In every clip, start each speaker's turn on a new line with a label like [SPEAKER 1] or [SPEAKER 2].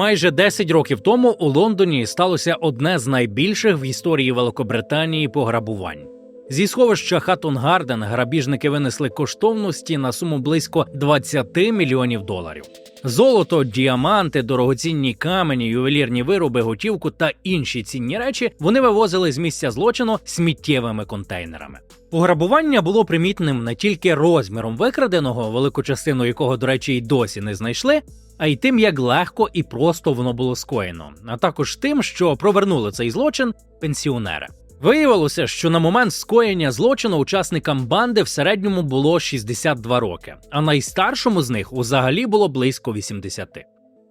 [SPEAKER 1] Майже 10 років тому у Лондоні сталося одне з найбільших в історії Великобританії пограбувань. Зі сховища Хаттон Гарден грабіжники винесли коштовності на суму близько 20 мільйонів доларів. Золото, діаманти, дорогоцінні камені, ювелірні вироби, готівку та інші цінні речі вони вивозили з місця злочину сміттєвими контейнерами. Пограбування було примітним не тільки розміром викраденого, велику частину якого, до речі, й досі не знайшли, а й тим, як легко і просто воно було скоєно, а також тим, що провернули цей злочин пенсіонери. Виявилося, що на момент скоєння злочину учасникам банди в середньому було 62 роки, а найстаршому з них узагалі було близько 80.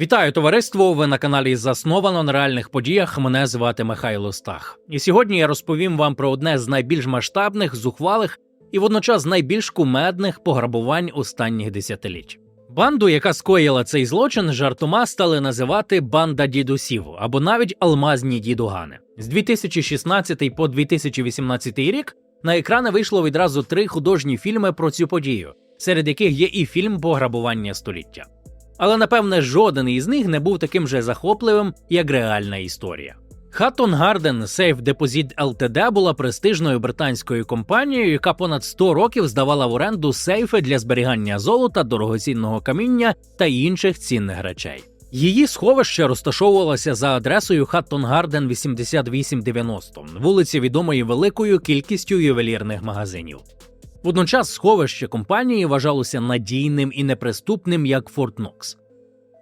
[SPEAKER 1] Вітаю товариство! Ви на каналі Засновано на реальних подіях. Мене звати Михайло Стах. І сьогодні я розповім вам про одне з найбільш масштабних, зухвалих і водночас найбільш кумедних пограбувань останніх десятиліть. Банду, яка скоїла цей злочин, жартома стали називати банда дідусів або навіть алмазні дідугани. З 2016 по 2018 рік на екрани вийшло відразу три художні фільми про цю подію, серед яких є і фільм Пограбування століття. Але напевне жоден із них не був таким же захопливим, як реальна історія. Хаттон Гарден Сейф Депозит ЛТД була престижною британською компанією, яка понад 100 років здавала в оренду сейфи для зберігання золота, дорогоцінного каміння та інших цінних речей. Її сховище розташовувалося за адресою Хаттон Гарден 8890, вулиці відомої великою кількістю ювелірних магазинів. Водночас сховище компанії вважалося надійним і неприступним як Форт Нокс.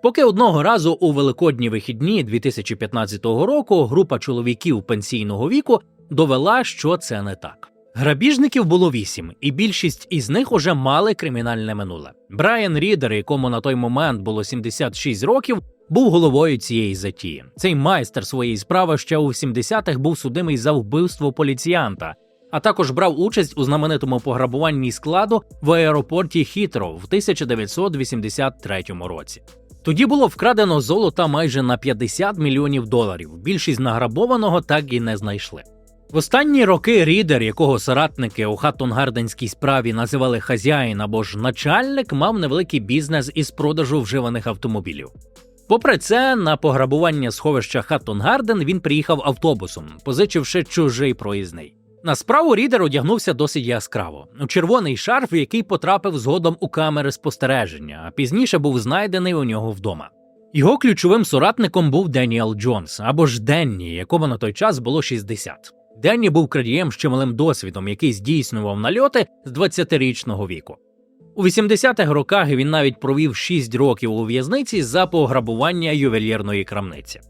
[SPEAKER 1] Поки одного разу у великодні вихідні 2015 року група чоловіків пенсійного віку довела, що це не так. Грабіжників було вісім, і більшість із них уже мали кримінальне минуле. Брайан Рідер, якому на той момент було 76 років, був головою цієї затії. Цей майстер своєї справи ще у 70-х був судимий за вбивство поліціянта, а також брав участь у знаменитому пограбуванні складу в аеропорті Хітро в 1983 році. Тоді було вкрадено золота майже на 50 мільйонів доларів. Більшість награбованого так і не знайшли. В останні роки рідер, якого соратники у Хаттонгарденській справі називали хазяїн або ж начальник, мав невеликий бізнес із продажу вживаних автомобілів. Попри це, на пограбування сховища Хаттонгарден він приїхав автобусом, позичивши чужий проїзний. На справу Рідер одягнувся досить яскраво у червоний шарф, який потрапив згодом у камери спостереження, а пізніше був знайдений у нього вдома. Його ключовим соратником був Деніел Джонс або ж Денні, якому на той час було 60. Денні був крадієм з чималим досвідом, який здійснював нальоти з 20-річного віку. У 80-х роках він навіть провів 6 років у в'язниці за пограбування ювелірної крамниці.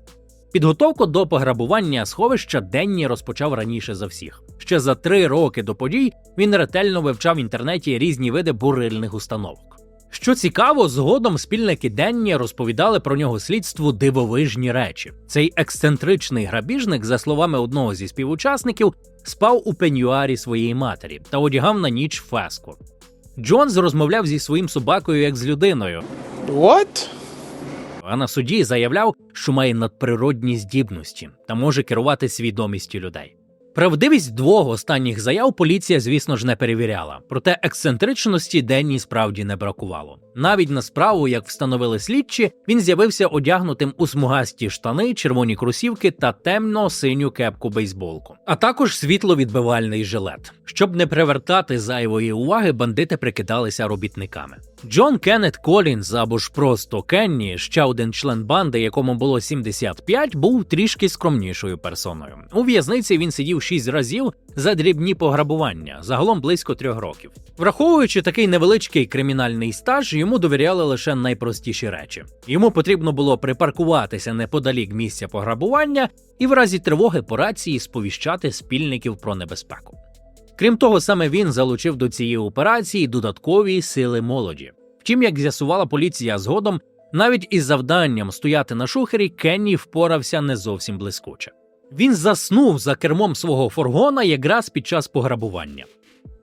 [SPEAKER 1] Підготовку до пограбування сховища Денні розпочав раніше за всіх. Ще за три роки до подій він ретельно вивчав в інтернеті різні види бурильних установок. Що цікаво, згодом спільники Денні розповідали про нього слідству дивовижні речі. Цей ексцентричний грабіжник, за словами одного зі співучасників, спав у пенюарі своєї матері та одягав на ніч феску. Джонс розмовляв зі своїм собакою як з людиною.
[SPEAKER 2] What?
[SPEAKER 1] А на суді заявляв, що має надприродні здібності та може керувати свідомістю людей. Правдивість двох останніх заяв поліція, звісно ж, не перевіряла, проте ексцентричності Денні справді не бракувало. Навіть на справу, як встановили слідчі, він з'явився одягнутим у смугасті штани, червоні кросівки та темно-синю кепку бейсболку, а також світловідбивальний жилет. Щоб не привертати зайвої уваги, бандити прикидалися робітниками. Джон Кеннет Колінз або ж просто Кенні, ще один член банди, якому було 75, був трішки скромнішою персоною. У в'язниці він сидів 6 разів за дрібні пограбування, загалом близько трьох років. Враховуючи такий невеличкий кримінальний стаж, йому довіряли лише найпростіші речі. Йому потрібно було припаркуватися неподалік місця пограбування і в разі тривоги по рації сповіщати спільників про небезпеку. Крім того, саме він залучив до цієї операції додаткові сили молоді. Втім, як з'ясувала поліція згодом, навіть із завданням стояти на шухері Кенні впорався не зовсім блискуче. Він заснув за кермом свого фургона якраз під час пограбування.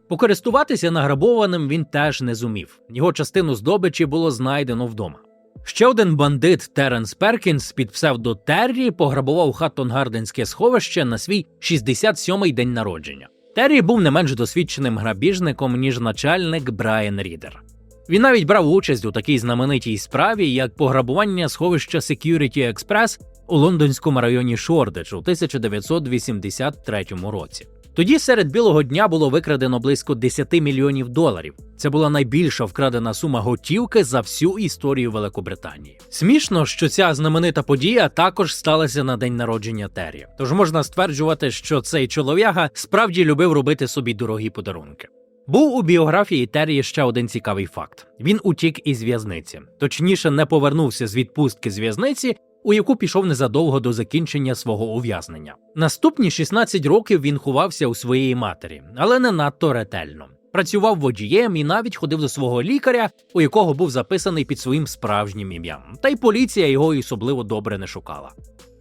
[SPEAKER 1] Покористуватися награбованим він теж не зумів. Його частину здобичі було знайдено вдома. Ще один бандит Теренс Перкінс під псевдо Террі пограбував Хаттонгарденське сховище на свій 67-й день народження. Террі був не менш досвідченим грабіжником, ніж начальник Брайан Рідер. Він навіть брав участь у такій знаменитій справі, як пограбування сховища Security Express у лондонському районі Шордич у 1983 році. Тоді серед білого дня було викрадено близько 10 мільйонів доларів. Це була найбільша вкрадена сума готівки за всю історію Великобританії. Смішно, що ця знаменита подія також сталася на день народження Террі. Тож можна стверджувати, що цей чолов'яга справді любив робити собі дорогі подарунки. Був у біографії Террі ще один цікавий факт: він утік із в'язниці, точніше, не повернувся з відпустки з в'язниці, у яку пішов незадовго до закінчення свого ув'язнення. Наступні 16 років він ховався у своєї матері, але не надто ретельно. Працював водієм і навіть ходив до свого лікаря, у якого був записаний під своїм справжнім ім'ям. Та й поліція його особливо добре не шукала.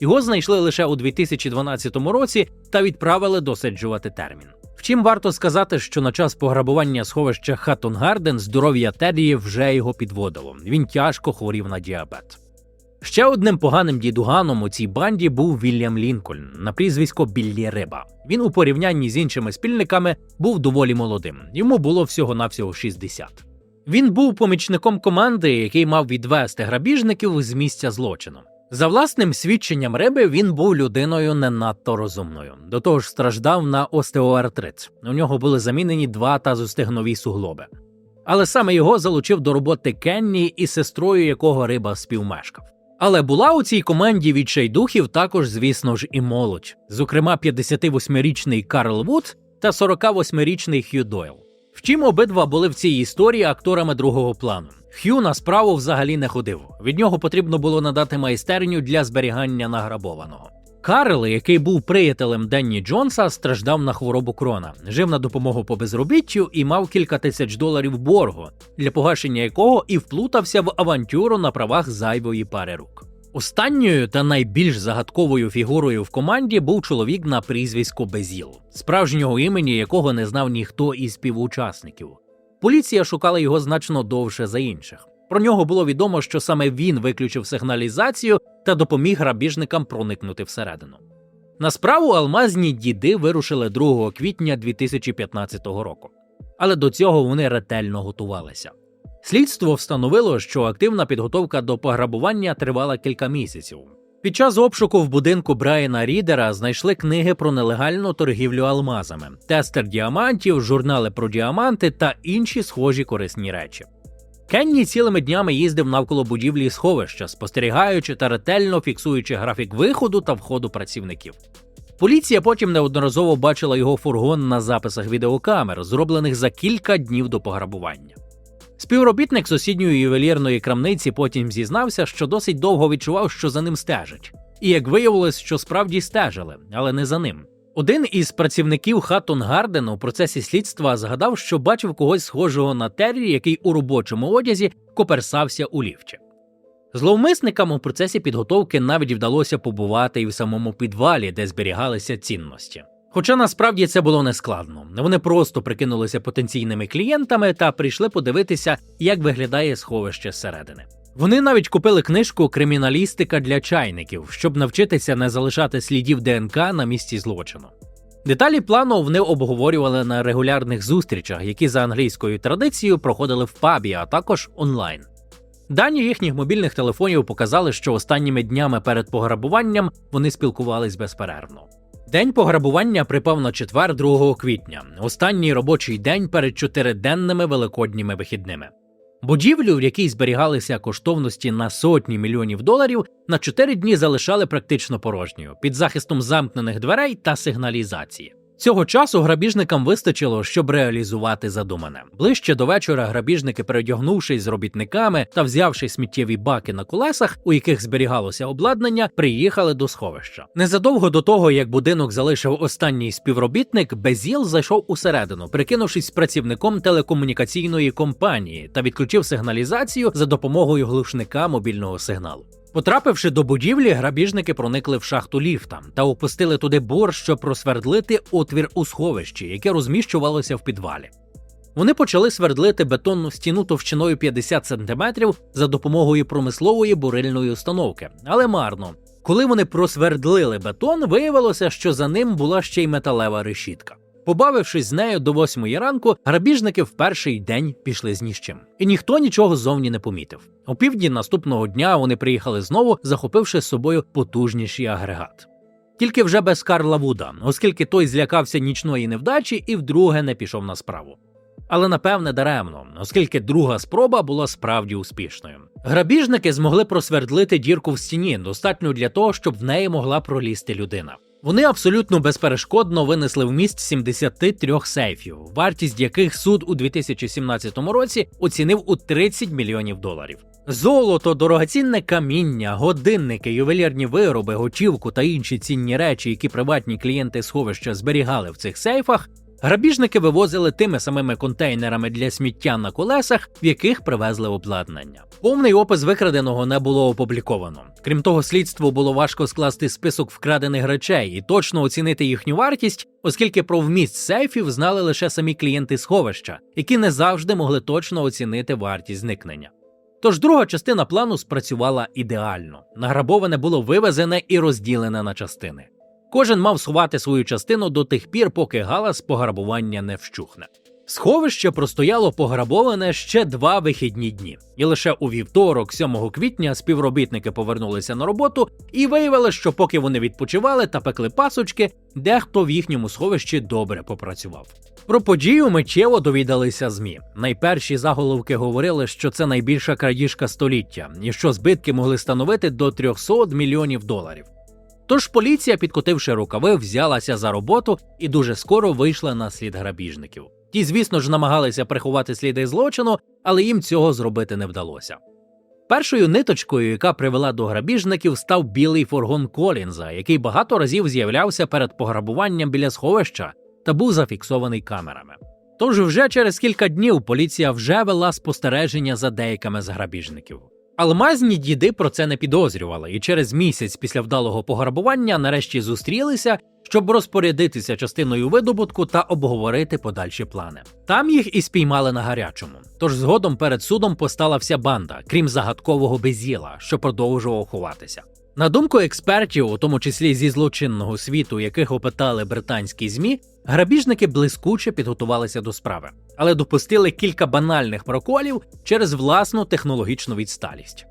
[SPEAKER 1] Його знайшли лише у 2012 році та відправили досліджувати термін. Втім, варто сказати, що на час пограбування сховища Хаттон Гарден здоров'я Террі вже його підводило. Він тяжко хворів на діабет. Ще одним поганим дідуганом у цій банді був Вільям Лінкольн на прізвисько Біллі Риба. Він у порівнянні з іншими спільниками був доволі молодим. Йому було всього-навсього 60. Він був помічником команди, який мав відвести грабіжників з місця злочину. За власним свідченням риби він був людиною не надто розумною. До того ж, страждав на остеоартрит. У нього були замінені два тазостегнові суглоби. Але саме його залучив до роботи Кенні і сестрою якого риба співмешкав. Але була у цій команді відчайдухів також, звісно ж, і молодь, зокрема 58-річний Карл Вуд та 48-річний Хью Дойл. Втім, обидва були в цій історії акторами другого плану. Хью на справу взагалі не ходив. Від нього потрібно було надати майстерню для зберігання награбованого. Карл, який був приятелем Денні Джонса, страждав на хворобу крона, жив на допомогу по безробіттю і мав кілька тисяч доларів боргу, для погашення якого і вплутався в авантюру на правах зайвої пари рук. Останньою та найбільш загадковою фігурою в команді був чоловік на прізвисько Безіл, справжнього імені якого не знав ніхто із співучасників. Поліція шукала його значно довше за інших. Про нього було відомо, що саме він виключив сигналізацію та допоміг грабіжникам проникнути всередину. На справу алмазні діди вирушили 2 квітня 2015 року, але до цього вони ретельно готувалися. Слідство встановило, що активна підготовка до пограбування тривала кілька місяців. Під час обшуку в будинку Брайана Рідера знайшли книги про нелегальну торгівлю алмазами, тестер діамантів, журнали про діаманти та інші схожі корисні речі. Кенні цілими днями їздив навколо будівлі сховища, спостерігаючи та ретельно фіксуючи графік виходу та входу працівників. Поліція потім неодноразово бачила його фургон на записах відеокамер, зроблених за кілька днів до пограбування. Співробітник сусідньої ювелірної крамниці потім зізнався, що досить довго відчував, що за ним стежать. І як виявилось, що справді стежили, але не за ним. Один із працівників Хаттон Гарден у процесі слідства згадав, що бачив когось схожого на Террі, який у робочому одязі коперсався у ліфті. Зловмисникам у процесі підготовки навіть вдалося побувати і в самому підвалі, де зберігалися цінності. Хоча насправді це було нескладно. Вони просто прикинулися потенційними клієнтами та прийшли подивитися, як виглядає сховище зсередини. Вони навіть купили книжку Криміналістика для чайників, щоб навчитися не залишати слідів ДНК на місці злочину. Деталі плану вони обговорювали на регулярних зустрічах, які за англійською традицією проходили в пабі, а також онлайн. Дані їхніх мобільних телефонів показали, що останніми днями перед пограбуванням вони спілкувались безперервно. День пограбування припав на четвер 2 квітня, останній робочий день перед чотириденними великодніми вихідними. Будівлю, в якій зберігалися коштовності на сотні мільйонів доларів, на чотири дні залишали практично порожньою під захистом замкнених дверей та сигналізації. Цього часу грабіжникам вистачило, щоб реалізувати задумане. Ближче до вечора грабіжники, передягнувшись з робітниками та взявши сміттєві баки на колесах, у яких зберігалося обладнання, приїхали до сховища. Незадовго до того, як будинок залишив останній співробітник, Безіл зайшов усередину, прикинувшись працівником телекомунікаційної компанії та відключив сигналізацію за допомогою глушника мобільного сигналу. Потрапивши до будівлі, грабіжники проникли в шахту ліфта та опустили туди бор, щоб просвердлити отвір у сховищі, яке розміщувалося в підвалі. Вони почали свердлити бетонну стіну товщиною 50 см за допомогою промислової бурильної установки, але марно. Коли вони просвердлили бетон, виявилося, що за ним була ще й металева решітка. Побавившись з нею до восьмої ранку, грабіжники в перший день пішли з ні. І ніхто нічого зовні не помітив. У півдні наступного дня вони приїхали знову, захопивши з собою потужніший агрегат. Тільки вже без Карла Вуда, оскільки той злякався нічної невдачі і вдруге не пішов на справу. Але напевне даремно, оскільки друга спроба була справді успішною. Грабіжники змогли просвердлити дірку в стіні, достатньо для того, щоб в неї могла пролізти людина. Вони абсолютно безперешкодно винесли в міст 73 сейфів, вартість яких суд у 2017 році оцінив у 30 мільйонів доларів. Золото, дорогоцінне каміння, годинники, ювелірні вироби, готівку та інші цінні речі, які приватні клієнти сховища зберігали в цих сейфах, грабіжники вивозили тими самими контейнерами для сміття на колесах, в яких привезли обладнання. Повний опис викраденого не було опубліковано. Крім того, слідству було важко скласти список вкрадених речей і точно оцінити їхню вартість, оскільки про вміст сейфів знали лише самі клієнти сховища, які не завжди могли точно оцінити вартість зникнення. Тож друга частина плану спрацювала ідеально. Награбоване було вивезене і розділене на частини. Кожен мав сховати свою частину до тих пір, поки галас пограбування не вщухне. Сховище простояло пограбоване ще два вихідні дні, і лише у вівторок, 7 квітня, співробітники повернулися на роботу і виявили, що поки вони відпочивали та пекли пасочки, дехто в їхньому сховищі добре попрацював. Про подію миттєво довідалися змі. Найперші заголовки говорили, що це найбільша крадіжка століття, і що збитки могли становити до 300 мільйонів доларів. Тож поліція, підкотивши рукави, взялася за роботу і дуже скоро вийшла на слід грабіжників. Ті, звісно ж, намагалися приховати сліди злочину, але їм цього зробити не вдалося. Першою ниточкою, яка привела до грабіжників, став білий фургон Колінза, який багато разів з'являвся перед пограбуванням біля сховища та був зафіксований камерами. Тож вже через кілька днів поліція вже вела спостереження за деякими з грабіжників. Алмазні діди про це не підозрювали, і через місяць після вдалого пограбування нарешті зустрілися, щоб розпорядитися частиною видобутку та обговорити подальші плани. Там їх і спіймали на гарячому. Тож згодом перед судом постала вся банда, крім загадкового безіла, що продовжував ховатися. На думку експертів, у тому числі зі злочинного світу, яких опитали британські змі, грабіжники блискуче підготувалися до справи, але допустили кілька банальних проколів через власну технологічну відсталість.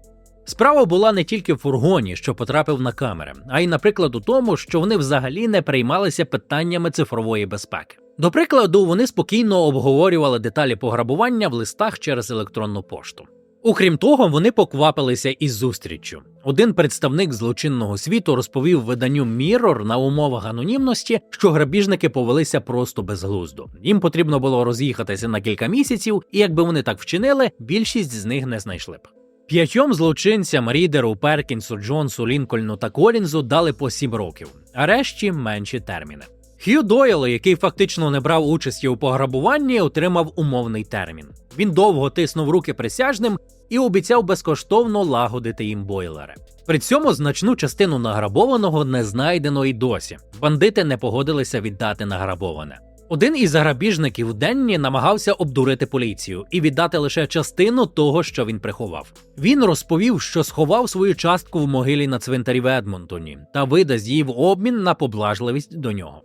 [SPEAKER 1] Справа була не тільки в фургоні, що потрапив на камери, а й, наприклад, у тому, що вони взагалі не приймалися питаннями цифрової безпеки. До прикладу, вони спокійно обговорювали деталі пограбування в листах через електронну пошту. Окрім того, вони поквапилися із зустріччю. Один представник злочинного світу розповів виданню Mirror на умовах анонімності, що грабіжники повелися просто безглуздо. Їм потрібно було роз'їхатися на кілька місяців, і якби вони так вчинили, більшість з них не знайшли б. П'ятьом злочинцям Рідеру, Перкінсу, Джонсу, Лінкольну та Колінзу дали по сім років, а решті менші терміни. Хью Дойл, який фактично не брав участі у пограбуванні, отримав умовний термін. Він довго тиснув руки присяжним і обіцяв безкоштовно лагодити їм бойлери. При цьому значну частину награбованого не знайдено й досі. Бандити не погодилися віддати награбоване. Один із грабіжників Денні намагався обдурити поліцію і віддати лише частину того, що він приховав. Він розповів, що сховав свою частку в могилі на цвинтарі в Едмонтоні та видасть її в обмін на поблажливість до нього.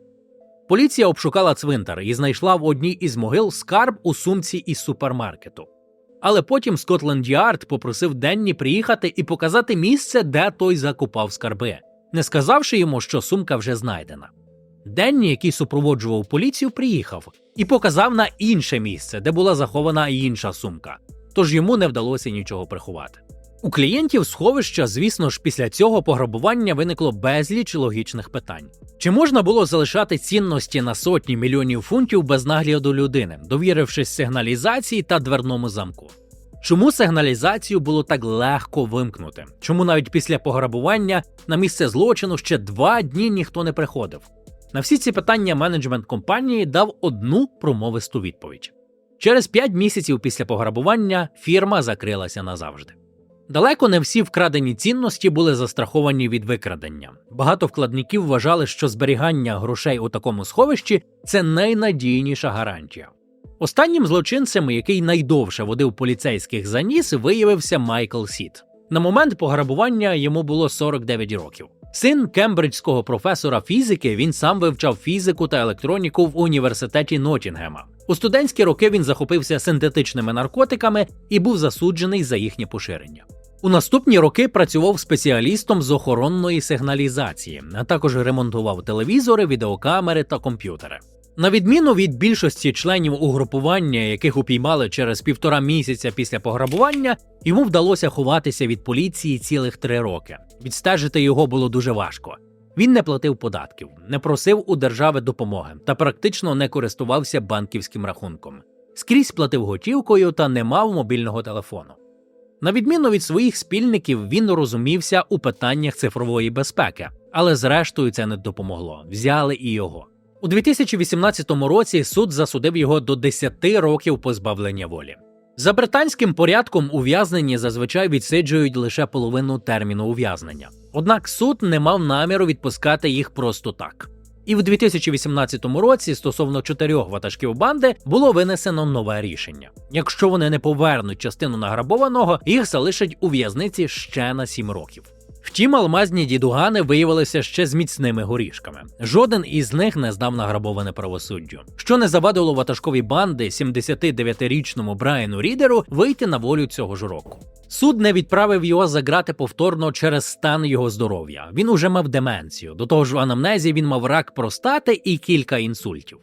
[SPEAKER 1] Поліція обшукала цвинтар і знайшла в одній із могил скарб у сумці із супермаркету. Але потім Скотленд Ярд попросив Денні приїхати і показати місце, де той закупав скарби, не сказавши йому, що сумка вже знайдена. Денні, який супроводжував поліцію, приїхав і показав на інше місце, де була захована інша сумка, тож йому не вдалося нічого приховати. У клієнтів сховища, звісно ж, після цього пограбування виникло безліч логічних питань. Чи можна було залишати цінності на сотні мільйонів фунтів без нагляду людини, довірившись сигналізації та дверному замку? Чому сигналізацію було так легко вимкнути? Чому навіть після пограбування на місце злочину ще два дні ніхто не приходив? На всі ці питання менеджмент компанії дав одну промовисту відповідь. Через 5 місяців після пограбування фірма закрилася назавжди. Далеко не всі вкрадені цінності були застраховані від викрадення. Багато вкладників вважали, що зберігання грошей у такому сховищі це найнадійніша гарантія. Останнім злочинцем, який найдовше водив поліцейських за ніс, виявився Майкл Сіт. На момент пограбування йому було 49 років. Син кембриджського професора фізики, він сам вивчав фізику та електроніку в університеті Ноттінгема. У студентські роки він захопився синтетичними наркотиками і був засуджений за їхнє поширення. У наступні роки працював спеціалістом з охоронної сигналізації, а також ремонтував телевізори, відеокамери та комп'ютери. На відміну від більшості членів угрупування, яких упіймали через півтора місяця після пограбування, йому вдалося ховатися від поліції цілих три роки. Відстежити його було дуже важко. Він не платив податків, не просив у держави допомоги та практично не користувався банківським рахунком. Скрізь платив готівкою та не мав мобільного телефону. На відміну від своїх спільників, він розумівся у питаннях цифрової безпеки, але зрештою це не допомогло. Взяли і його. У 2018 році суд засудив його до 10 років позбавлення волі. За британським порядком ув'язнені зазвичай відсиджують лише половину терміну ув'язнення. Однак суд не мав наміру відпускати їх просто так. І в 2018 році стосовно чотирьох ватажків банди було винесено нове рішення. Якщо вони не повернуть частину награбованого, їх залишать у в'язниці ще на 7 років. Втім, алмазні дідугани виявилися ще з міцними горішками. Жоден із них не здав награбоване правосуддю, що не завадило ватажковій банди 79-річному Брайану Рідеру вийти на волю цього ж року. Суд не відправив його за грати повторно через стан його здоров'я. Він уже мав деменцію. До того ж, в анамнезі він мав рак простати і кілька інсультів.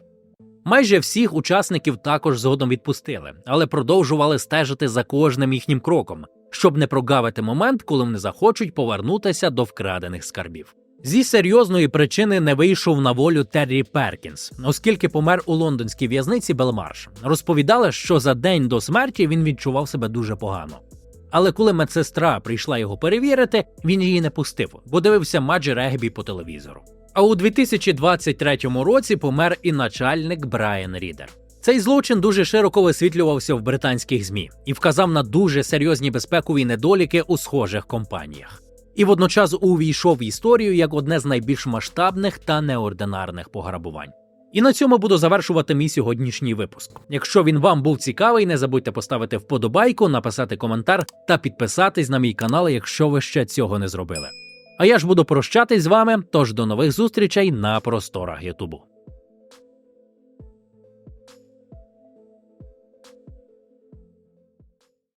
[SPEAKER 1] Майже всіх учасників також згодом відпустили, але продовжували стежити за кожним їхнім кроком, щоб не прогавити момент, коли вони захочуть повернутися до вкрадених скарбів. Зі серйозної причини не вийшов на волю Террі Перкінс, оскільки помер у лондонській в'язниці Белмарш. Розповідали, що за день до смерті він відчував себе дуже погано. Але коли медсестра прийшла його перевірити, він її не пустив, бо дивився матч регбі по телевізору. А у 2023 році помер і начальник Брайан Рідер. Цей злочин дуже широко висвітлювався в британських змі і вказав на дуже серйозні безпекові недоліки у схожих компаніях. І водночас увійшов в історію як одне з найбільш масштабних та неординарних пограбувань. І на цьому буду завершувати мій сьогоднішній випуск. Якщо він вам був цікавий, не забудьте поставити вподобайку, написати коментар та підписатись на мій канал, якщо ви ще цього не зробили. А я ж буду прощатись з вами, тож до нових зустрічей на просторах Ютубу.